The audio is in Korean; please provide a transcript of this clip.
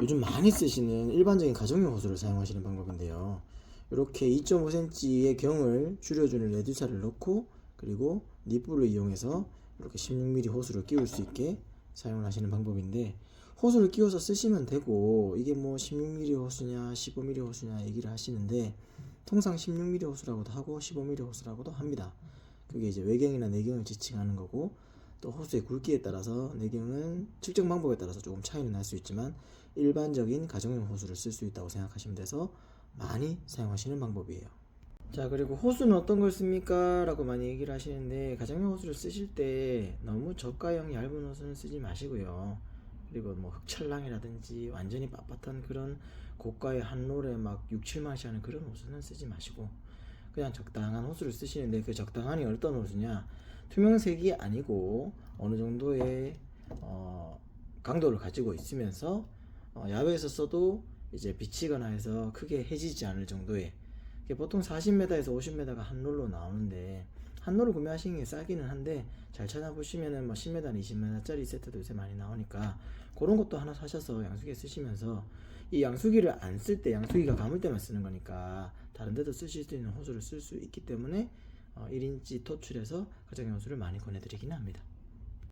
요즘 많이 쓰시는 일반적인 가정용 호수를 사용하시는 방법인데요. 이렇게 2.5cm의 경을 줄여주는 레듀사를 넣고 그리고 니뿔을 이용해서 이렇게 16mm 호수를 끼울 수 있게 사용을 하시는 방법인데 호수를 끼워서 쓰시면 되고 이게 뭐 16mm 호수냐 15mm 호수냐 얘기를 하시는데 통상 16mm 호수라고도 하고 15mm 호수라고도 합니다. 그게 이제 외경이나 내경을 지칭하는 거고 또 호수의 굵기에 따라서 내경은 측정 방법에 따라서 조금 차이는 날 수 있지만 일반적인 가정용 호수를 쓸 수 있다고 생각하시면 돼서 많이 사용하시는 방법이에요. 자 그리고 호수는 어떤 걸 씁니까? 라고 많이 얘기를 하시는데 가정용 호수를 쓰실 때 너무 저가형 얇은 호수는 쓰지 마시고요. 그리고 뭐 흑철랑이라든지 완전히 빳빳한 그런 고가의 한롤에 막 6, 7만원씩 하는 그런 호수는 쓰지 마시고 그냥 적당한 호수를 쓰시는데 그 적당한이 어떤 호수냐 투명색이 아니고 어느 정도의 어, 강도를 가지고 있으면서 어, 야외에서 써도 이제 비치거나 해서 크게 해지지 않을 정도의 보통 40m에서 50m가 한 롤로 나오는데 한 롤을 구매하시는 게 싸기는 한데 잘 찾아보시면은 뭐 10m, 20m짜리 세트도 요새 많이 나오니까 그런 것도 하나 사셔서 양수기에 쓰시면서 이 양수기를 안 쓸 때 양수기가 감을 때만 쓰는 거니까 다른 데도 쓰실 수 있는 호수를 쓸 수 있기 때문에 어, 1인치 토출해서 가정용 호수를 많이 권해드리긴 합니다.